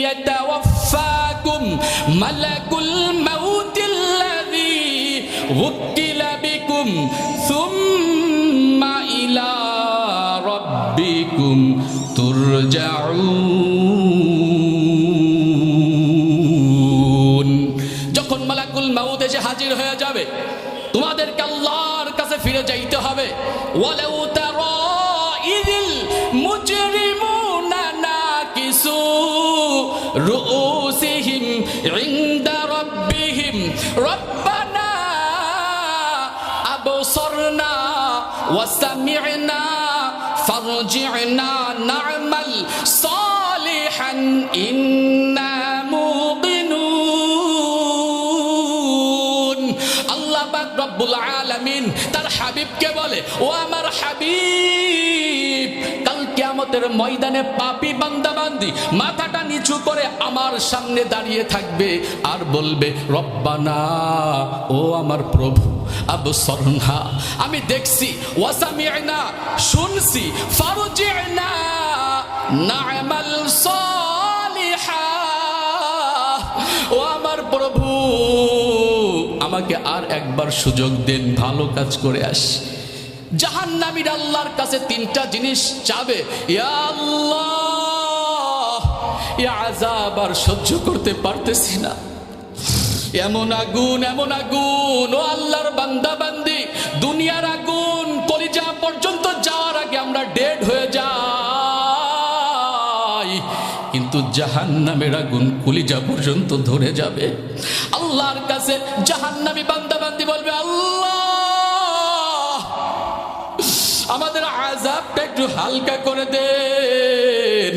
يتوفاكم ملك الموت الذي وكل بكم ثم إلى ربكم ترجعون যখন মালাকুল মাউত এসে হাজির হয়ে যাবে তোমাদেরকে আল্লাহর কাছে ফিরে যাইতে হবে ওয়ালাউ রুউসিহিম ইনদা রাব্বিহিম রব্বানা আবসারনা ওয়া সামি'না ফারজি'না না'মাল সালিহান তার হাবিবকে বলে, ও আমার হাবিব, কাল কিয়ামতের ময়দানে পাপী বান্দা বান্দি মাথাটা নিচু করে আমার সামনে দাঁড়িয়ে থাকবে আর বলবে, রব্বানা, ও আমার প্রভু আবসরনা আমি দেখছি ওয়াসামি'না শুনছি ফারজি'না না'মাল সালিহা, ও আমার প্রভু আমাকে আর একবার সুযোগ দেন, ভালো কাজ করে আসি। জাহান নামির আল্লাহর কাছে তিনটা জিনিস চাবে। আজাব আর সহ্য করতে পারতেছি না। এমন আগুন এমন আগুন, ও আল্লাহর বান্দা বান্দি দুনিয়ার আগুন, কলিজা পর্যন্ত যাওয়ার আগে আমরা ডেড হয়ে যাই। আগুন পর্যন্ত ধরে যাবে। আল্লাহর কাছে বলবে, আল্লাহ, আমাদের আজাবটা একটু হালকা করে দেন।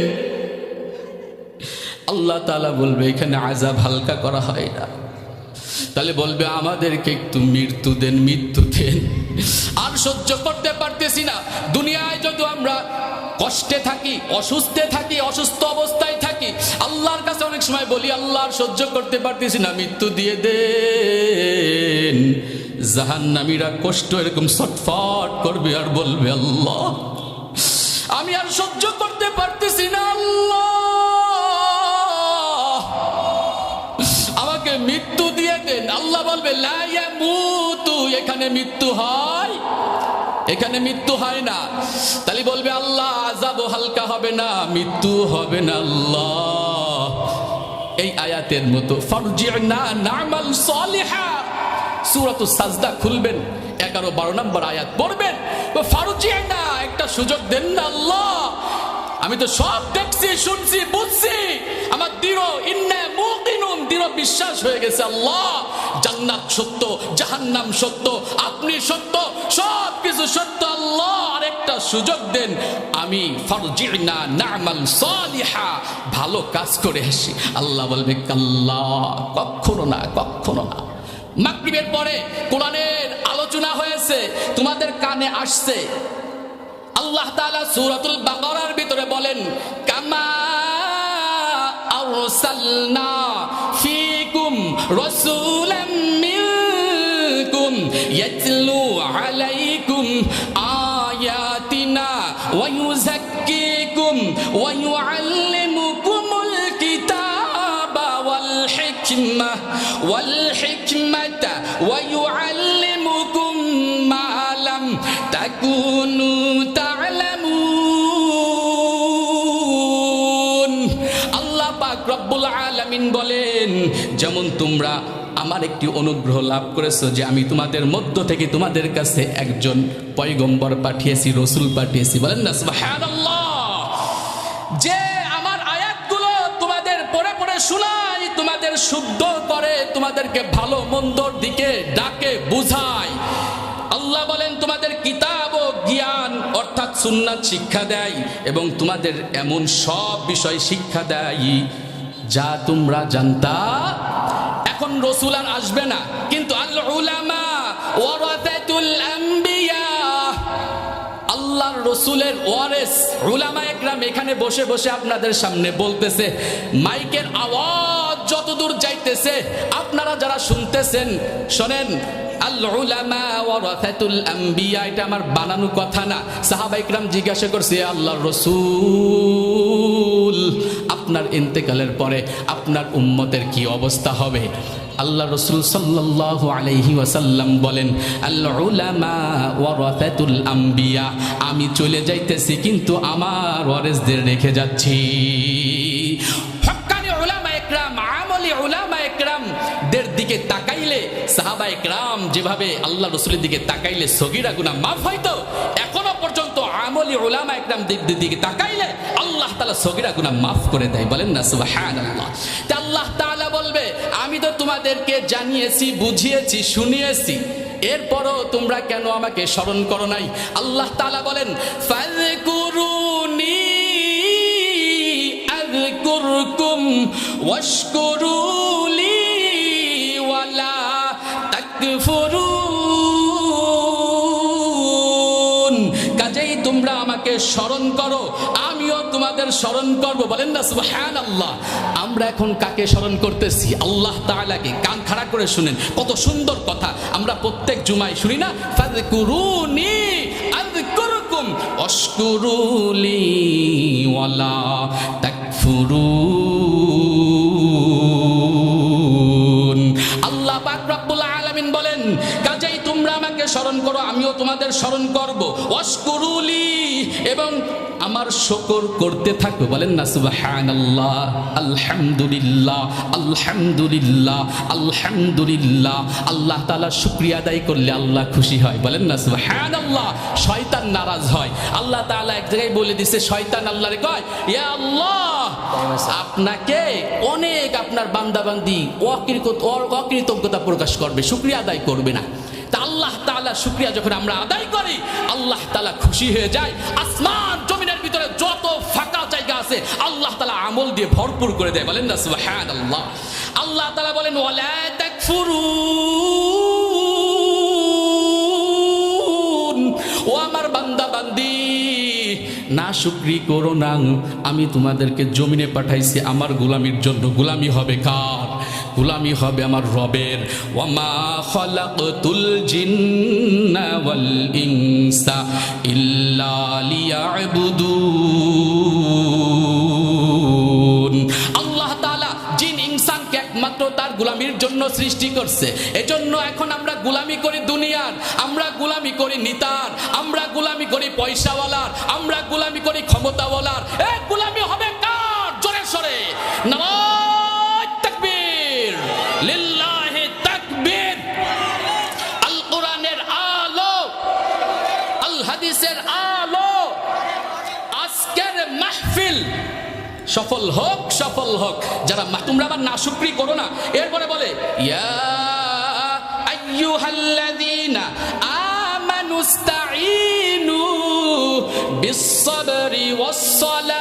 আল্লাহ তালা বলবে, এখানে আজাব হালকা করা হয় না। তাহলে বলবে, আমাদেরকে একটু মৃত্যু দেন মৃত্যু দেন। আর সহ্য করতে পারতেছি না। যদি আমরা কষ্টে থাকি, অসুস্থে থাকি, অসুস্থ অবস্থায় থাকি। আল্লাহর কাছে অনেক সময় বলি আল্লাহ আর সহ্য করতে পারতেছি না, মৃত্যু দিয়ে দেন। জাহান্নামীরা কষ্ট এরকম ছটফট করবে আর বলবে, আল্লাহ, আমি আর সহ্য করতে পারতেছি না আমাকে মৃত্যু দিয়ে দেন। আল্লাহ বলবে এখানে মৃত্যু হয় এখানে মৃত্যু হয় না। তাহলে বলবে, আল্লাহ আজাব হালকা হবে না, মৃত্যু হবে না, আল্লাহ। এই আয়াতের মতো সূরাতুস সাজদা খুলবেন, এগারো বারো নম্বর আয়াত পড়বেন ফারজি'না একটা সুযোগ দেন না, আল্লাহ। আমি তো সব দেখছি, শুনছি, বুঝছি। দৃঢ় বিশ্বাস হয়ে গেছে, আল্লাহ। জান্নাত সত্য, জাহান্নাম সত্য, আপনি সত্য সব কিছু সত্য, আল্লাহ আরেকটা সুযোগ দেন। আমি ভালো কাজ করে আসি। আল্লাহ বলবে কাল্লা কখনো না কখনো না। মাগরিবের পরে কোরআনের আলোচনা হয়েছে, তোমাদের কানে আসছে। আল্লাহ তাআলা সূরাতুল বাকারার ভিতরে বলেন, কামা আরসালনা ফিকুম রাসূলাম মিনকুম রব্বুল আলামিন বলেন, যেমন তোমরা আমার একটি অনুগ্রহ লাভ করেছ যে আমি তোমাদের মধ্য থেকে তোমাদের কাছে একজন পয়গম্বর পাঠিয়েছি, রসুল পাঠিয়েছি। বলেন না যে আমার আয়াতগুলো তোমাদের পড়ে পড়ে শোনাই তোমাদের শুদ্ধ করে, তোমাদেরকে ভালো মন্দর দিকে ডাকে, বুঝায়। আল্লাহ বলেন, তোমাদের কিতাব ও জ্ঞান, অর্থাৎ সুন্নাত শিক্ষা দেয় এবং তোমাদের এমন সব বিষয় শিক্ষা দেয় যা তোমরা জানতা, এখন রসুল আর আসবে না। কিন্তু আল উলামা ওয়ারাতাতুল আম্বিয়া, আল্লাহর রসুলের ওয়ারেস উলামা একরাম এখানে বসে বসে আপনাদের সামনে বলতেছে, মাইকের আওয়াজ যতদূর যাইতেছে, আপনারা যারা শুনতেছেন, শোনেন এটা আমার বানানো কথা না। সাহাবা ইকরাম জিজ্ঞাসা করছে আল্লাহ রসুল আপনার ইন্তেকালের পরে আপনার উম্মতের কি অবস্থা হবে? আল্লাহ রসুল সাল্লাল্লাহু আলাইহি ওয়াসাল্লাম বলেন আল্লাহ আম্বিয়া। আমি চলে যাইতেছি, কিন্তু আমার ওয়ারেসদের রেখে যাচ্ছি। তাকাইলে, সাহাবা একরাম যেভাবে আল্লাহ রসুলের দিকে তাকাইলে সগিরা গুনা মাফ হয়তো এখনও হলি ওলামা একদম দিক দিকে তাকাইলে আল্লাহ তালা সগিরা গুনা মাফ করে দেয়। বলেন না সুবাহান আল্লাহ তা আল্লাহ তালা বলবে, আমি তো তোমাদেরকে জানিয়েছি, বুঝিয়েছি, শুনিয়েছি। এরপরও তোমরা কেন আমাকে স্মরণ করো নাই? আল্লাহ তালা বলেন ফাজকুরুনি আযকুরকুম ওয়াশকুরুন স্মরণ করো। আমিও তোমাদের স্মরণ করব। বলেন না সুবহান আল্লাহ আমরা এখন কাকে স্মরণ করতেছি? আল্লাহ তাআলাকে। কান খাড়া করে শুনেন। কত সুন্দর কথা। আমরা প্রত্যেক জুমায় শুনি না অশকুরুলি ওয়ালা তাকফুরুন। করো, আমিও তোমাদের স্মরণ করব। অশকুরুলি এবং আমার শকর করতে থাকো বলেন না, সুবহানাল্লাহ, আলহামদুলিল্লাহ আলহামদুলিল্লাহ আলহামদুলিল্লাহ। আল্লাহ তাআলা শুকরিয়া আদায় করলে আল্লাহ খুশি হয়। বলেন না, সুবহানাল্লাহ, শয়তান নারাজ হয়। আল্লাহ তাআলা এক জায়গায় বলে দিছে, শয়তান আল্লাহরে কয়, ইয়া আল্লাহ, আপনাকে অনেক আপনার বান্দাবান্দি অকৃত- অকৃতজ্ঞতা প্রকাশ করবে, শুকরিয়া আদায় করবে না। তা আল্লাহ তাআলা শুক্রিয়া যখন আমরা আদায় করি, আল্লাহ তালা খুশি হয়ে যায়। আসমান জমিনের ভিতরে যত ফাঁকা জায়গা আছে, আল্লাহ তালা আমল দিয়ে ভরপুর করে দেয়। বলেন না, সুবহানাল্লাহ। আল্লাহ আল্লাহ তালা বলেন তাকফুরুন ও আমার বান্দা বান্দি না শুক্রি করো না। আমি তোমাদেরকে জমিনে পাঠাইছি, আমার গোলামির জন্য গোলামি হবে কার? গোলামি হবে আমার রবের। ওয়ামা খালাকতুল জিন্না ওয়াল ইনসা ইল্লা লিয়াবুদুন। আল্লাহ তাআলা জিন, ইনসানকে একমাত্র তার গোলামির জন্য সৃষ্টি করছে। এজন্য এখন আমরা গোলামি করি দুনিয়ার, আমরা গোলামি করি নিতার, আমরা গোলামি করি পয়সাওয়ালার, আমরা গোলামি করি ক্ষমতাওয়ালার। এ গোলামি হবে কার? জোরে সরে। নারায় তাকবীর লিল্লাহি তাকবীর আল কোরআনের আলো আল হাদিসের আলো, আজকের মাহফিল সফল হোক সফল হোক। যারা তোমরা আবার না শুক্রি করো না। এরপরে বলে, ইয়া আমানুস্তাঈনু বিস-সাবরি ওয়াস-সালাহ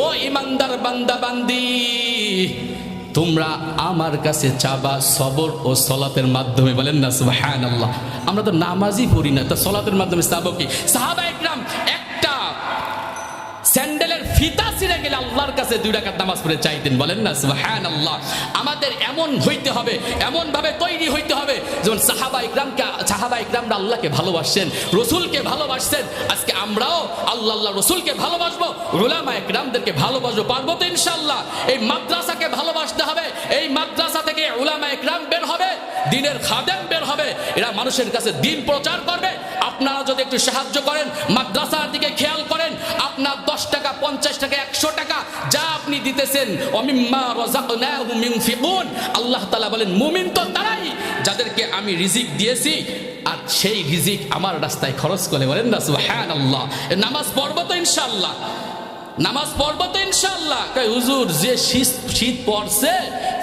ও ইমানদার বান্দা বান্দি, তোমরা আমার কাছে চাবা সবর ও সলাতের মাধ্যমে, বলেন না হ্যাঁ আল্লাহ আমরা তো নামাজই পড়ি না, তা সলাতের মাধ্যমে সাবকি সাহাবা একটা স্যান্ডেলের ফিতা আল্লাহর কাছে দুই রাকাত নামাজ পড়ে চাইতেন বলেন না সুবহান আল্লাহ আমাদের এমন হইতে হবে এমন ভাবে তৈরি হইতে হবে। যেমন সাহাবা ইকরামকে, সাহাবা ইকরামরা আল্লাহকে ভালোবাসছেন, রসুলকে ভালোবাসছেন। আজকে আমরাও আল্লাহ আল্লাহ রসুলকে ভালোবাসবো, উলামা ইকরামদেরকে ভালোবাসবো পারব তো ইনশাল্লাহ এই মাদ্রাসাকে ভালোবাসতে হবে, এই মাদ্রাসা থেকে উলামা ইকরাম বের হবে, দিনের খাদেম বের হবে। এরা মানুষের কাছে দিন প্রচার করবে আপনারা যদি একটু সাহায্য করেন, মাদ্রাসার দিকে খেয়াল করেন, আপনার দশ টাকা, পঞ্চাশ টাকা, একশো টাকা যা আপনি দিতেছেন আল্লাহ তালা বলেন, মুমিন তো তারাই যাদেরকে আমি রিজিক দিয়েছি, আর সেই রিজিক আমার রাস্তায় খরচ করে বলেন না হ্যাঁ আল্লাহ নামাজ পড়ব তো ইনশাআল্লাহ। নামাজ পড়ব তো ইনশাল্লাহ হুজুর, যে শীত শীত পড়ছে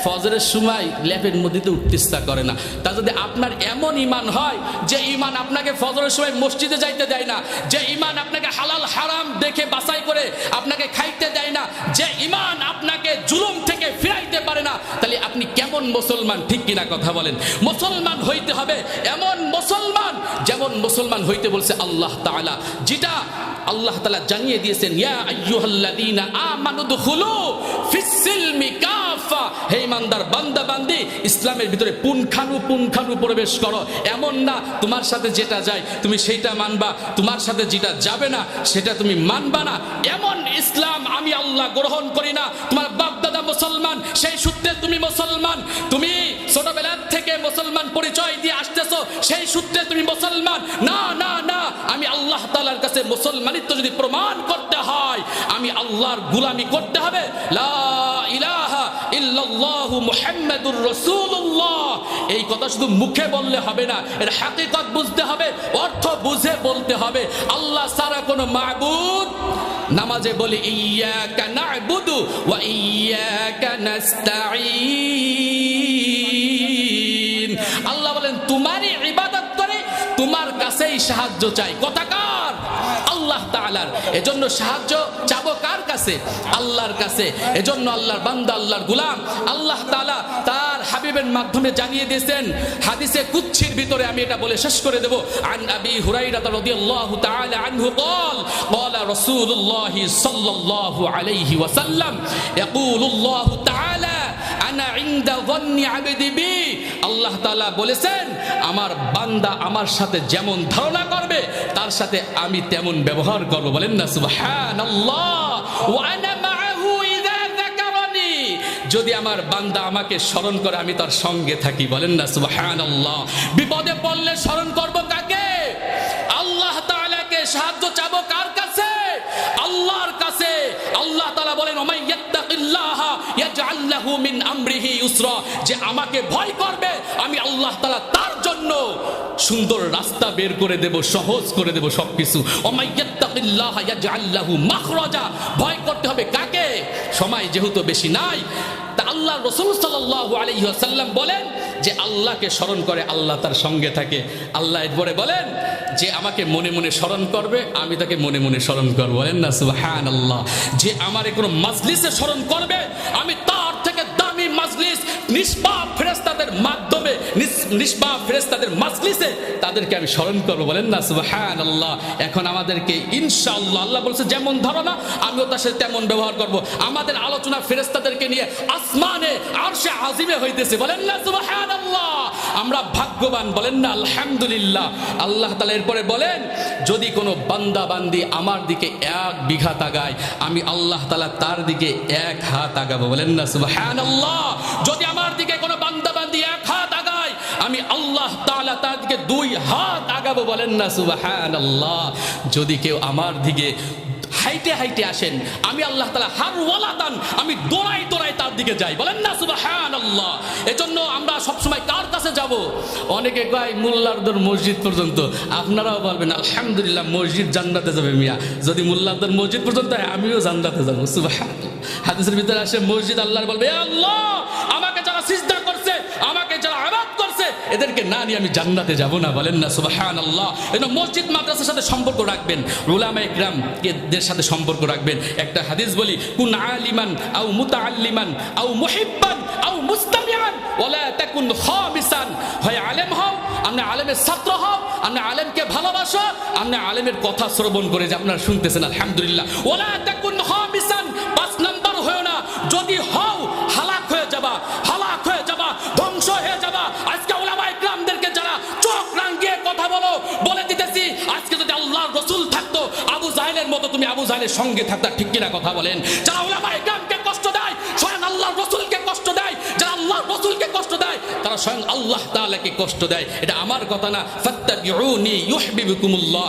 ফজরের সময় ল্যাপের মধ্যে উঠতে ইচ্ছা করে না। তা যদি আপনার এমন ইমান হয় যে ইমান আপনাকে ফজরের সময় মসজিদে যাইতে দেয় না, যে ইমান আপনাকে হালাল হারাম দেখে বাছাই করে আপনাকে খাইতে দেয় না, যে ইমান আপনাকে জুলুম থেকে ফিরাইতে পারে না তাহলে আপনি কেমন কেমন মুসলমান, ঠিক কিনা কথা বলেন? মুসলমান হইতে হবে এমন মুসলমান, যেমন মুসলমান হইতে বলছে আল্লাহ তাআলা, যেটা আল্লাহ তাআলা জানিয়ে দিয়েছেন ইসলামের ভিতরে পুনখানু পুনখানু প্রবেশ করো। এমন না, তোমার সাথে যেটা যায়, তুমি সেইটা মানবা। তোমার সাথে যেটা যাবে না, সেটা তুমি মানবা না। এমন ইসলাম আমি আল্লাহ গ্রহণ করি না। তোমার বাপদাদা মুসলমান, সেই সূত্রে তুমি মুসলমান। তুমি ছোটবেলা থেকে মুসলমান পরিচয় দিয়ে আসতেছ, সেই সূত্রে তুমি মুসলমান। না না না, আমি আল্লাহ তালার কাছে মুসলমানিত্ব যদি প্রমাণ করতে হয়, আমি আল্লাহর গুলামি করতে হবে। লা ইলাহা ইল্লাল্লাহু মুহাম্মাদুর রাসূলুল্লাহ। এই কথা শুধু মুখে বললে হবে না এর হাকিকত বুঝতে হবে, অর্থ বুঝে বলতে হবে। আল্লাহ ছাড়া কোনো মাবুদ, নামাজে বলি ইয়াকা না'বুদু ওয়া ইয়াকা আল্লাহ বলেন, তোমারই ইবাদত করে তোমার কাছেই সাহায্য চাই। কথাকার আল্লাহ তাআলার। এজন্য সাহায্য কার কাছে আল্লাহর কাছে এজন্য আল্লাহর বান্দা আল্লাহর গুলাম আল্লাহ তাআলা তার হাবিবের মাধ্যমে জানিয়ে দিয়েছেন হাদিসে কুচ্ছির ভিতরে আমি এটা বলে শেষ করে দেব আন আবি হুরাইরা রাদিয়াল্লাহু তাআলা আনহু قال قال رسول الله صلى الله عليه وسلم يقول الله تعالى আল্লাহ বলেছেন, আমার বান্দা আমার সাথে যেমন ধারণা করবে, তার সাথে আমি তেমন ব্যবহার করব। বলেন না যদি আমার বান্দা আমাকে স্মরণ করে, আমি তার সঙ্গে থাকি, বলেন না, সুবহানাল্লাহ। বিপদে পড়লে স্মরণ করব কাকে? আল্লাহ তাআলাকে সাহায্য চাবো কার আল্লাহ তালা বলেন মিন আমরিহি ইউসরা। যে আমাকে ভয় করবে, আমি আল্লাহ তালা তার জন্য সুন্দর রাস্তা বের করে দেব, সহজ করে দেব সবকিছু। ওমাই ভয় করতে হবে কাকে? সময় যেহেতু বেশি নাই আল্লাহ রসুল সাল্লাহ আলাইহি ওয়াসাল্লাম বলেন যে আল্লাহকে স্মরণ করে আল্লাহ তার সঙ্গে থাকে। আল্লাহ এরপরে বলেন যে আমাকে মনে মনে স্মরণ করবে, আমি তাকে মনে মনে স্মরণ করব। বলেন না সুবহান আল্লাহ যে আমার কোনো মাজলিসে স্মরণ করবে, আমি তার থেকে দামি মাজলিস, নিষ্পাপ ফেরেস্তাদের মাধ্যমে নিস- নিষ্পাপ ফেরেস্তাদের মাজলিসে তাদেরকে আমি স্মরণ করব। বলেন না সুবহান আল্লাহ এখন আমাদেরকে ইনশাআল্লাহ আল্লাহ বলছে, যেমন ধারণা আমিও তার সাথে তেমন ব্যবহার করব। আমাদের আলোচনা ফেরেস্তাদেরকে নিয়ে আসমানে আরশে আজিমে হইতেছে। বলেন না সুবহান আল্লাহ আমরা ভাগ্যবান, বলেন না, আলহামদুলিল্লাহ। আল্লাহ তালা এরপরে বলেন, যদি কোনো বান্দা বান্দি আমার দিকে এক বিঘা তাগায় আমি আল্লাহ তালা তার দিকে এক হাত আগাবো। বলেন না সুবহান আল্লাহ যদি আমার দিকে কোনো বান্দা আমি আল্লাহ তাআলা তার দিকে দুই হাত আগাবো বলেন না সুবহান আল্লাহ যদি কেউ আমার দিকে হাইটে হাইটে আসেন, আমি আল্লাহ তালা হার ওয়ালাদান আমি দৌড়াই দৌড়াই তার দিকে যাই, বলেন না সুবহান আল্লাহ এজন্য আমরা সবসময় কার কাছে যাব? অনেকে কয়, মোল্লারদর মসজিদ পর্যন্ত। আপনারাও বলবেন, আলহামদুলিল্লাহ, মসজিদ জান্নাতে যাবে মিয়া। যদি মোল্লারদর মসজিদ পর্যন্ত আমিও জান্নাতে যাব। সুবহান হাদিসের ভিতরে আসে, মসজিদ আল্লাহর বলবে আল্লাহ আমাকে এদেরকে না নিয়ে আমি জান্নাতে যাব না, বলেন না সুবহান আল্লাহ এই মসজিদ মাদ্রাসার সাথে সম্পর্ক রাখবেন উলামা ইকরাম এদের সাথে সম্পর্ক রাখবেন। একটা হাদিস বলি, কুন আলিমান আও মুতাআল্লিমান আও মুহিব্বান আও মুস্তামিআন, ওয়ালা তাকুন খামিসান। হয় আলেম হও, আপনি আলেমের ছাত্র হও, আপনি আলেমকে ভালোবাসো, আপনি আলেমের কথা শ্রবণ করে যে আপনারা শুনতেছেন, আলহামদুলিল্লাহ। ওয়ালা তাকুন খামিসান তুমি আবু জাহেলের সঙ্গে থাকতা ঠিক কিনা কথা বলেন? যারা ওলামা ইকরামকে কষ্ট দেয়, স্বয়ং আল্লাহ রসুলকে কষ্ট দেয়, যারা আল্লাহর রসুলকে কষ্ট দেয়, তারা স্বয়ং আল্লাহ তাআলাকে কষ্ট দেয়। এটা আমার কথা না। ফাত্তাবিউনি ইউহিব্বুকুমুল্লাহ।